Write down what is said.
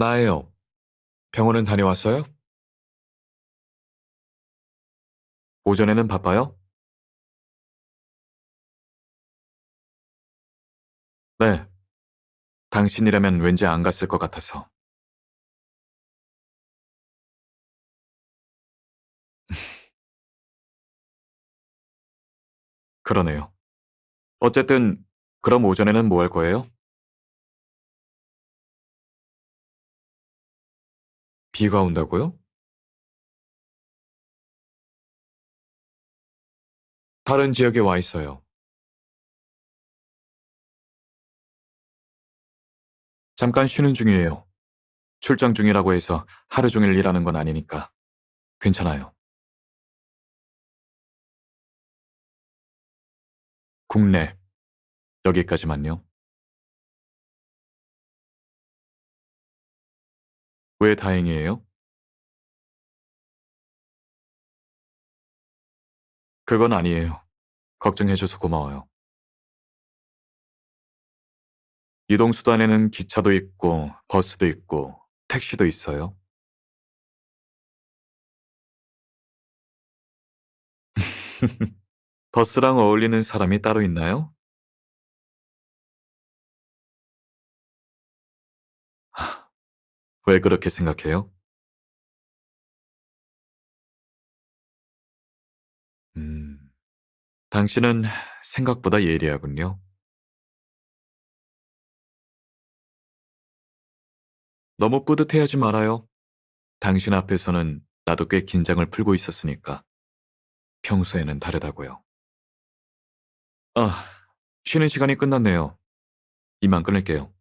나예요. 병원은 다녀왔어요? 오전에는 바빠요? 네. 당신이라면 왠지 안 갔을 것 같아서. 그러네요. 어쨌든 그럼 오전에는 뭐 할 거예요? 비가 온다고요? 다른 지역에 와 있어요. 잠깐 쉬는 중이에요. 출장 중이라고 해서 하루 종일 일하는 건 아니니까. 괜찮아요. 국내. 여기까지만요. 왜 다행이에요? 그건 아니에요. 걱정해줘서 고마워요. 이동수단에는 기차도 있고, 버스도 있고, 택시도 있어요. 버스랑 어울리는 사람이 따로 있나요? 왜 그렇게 생각해요? 음, 당신은 생각보다 예리하군요. 너무 뿌듯해하지 말아요. 당신 앞에서는 나도 꽤 긴장을 풀고 있었으니까. 평소에는 다르다고요. 아, 쉬는 시간이 끝났네요. 이만 끊을게요.